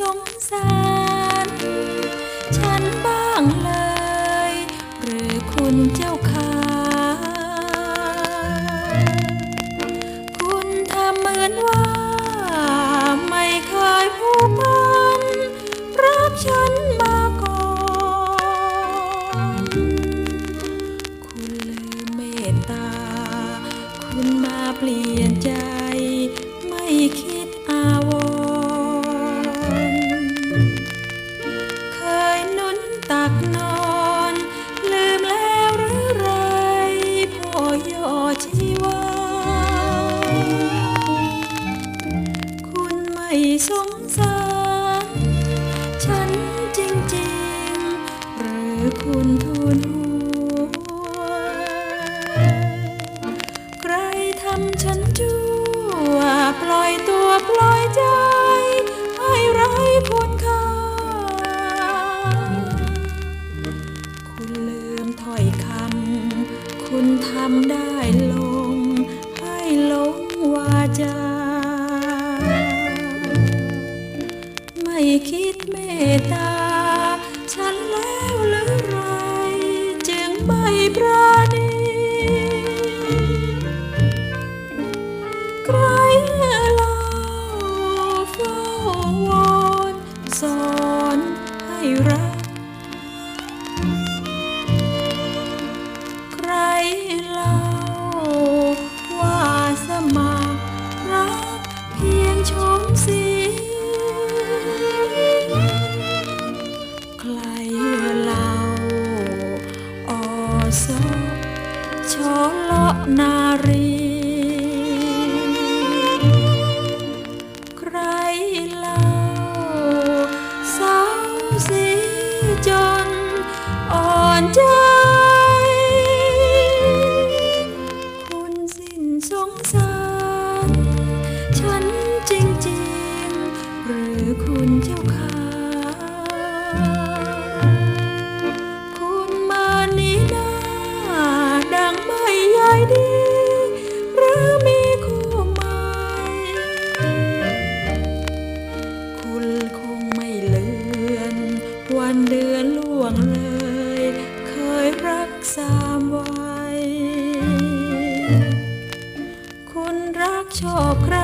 สงสาร ฉันบ้างเลย หรือคุณเจ้าค่ะคุณทำเหมือนว่า ไม่เคยผู้พันรักฉันมาก่อน คุณลืมเมตตา คุณมาเปลี่ยนใจ ไม่คิด สงสาร ฉันจริงๆ หรือคุณทุนหัว ใครทำฉันชั่ว ปล่อยตัวปล่อยใจ ให้ไร้คุณค่า คุณลืมถ้อยคำ คุณทำได้ลง ไม่คิ เล่าออสอชอเลนารี ใครเล่าสาวสีจนอ่อนใจ คุณสิ้นสงสาร ฉันจริงๆ หรือคุณเจ้าคุณ รักชอบใคร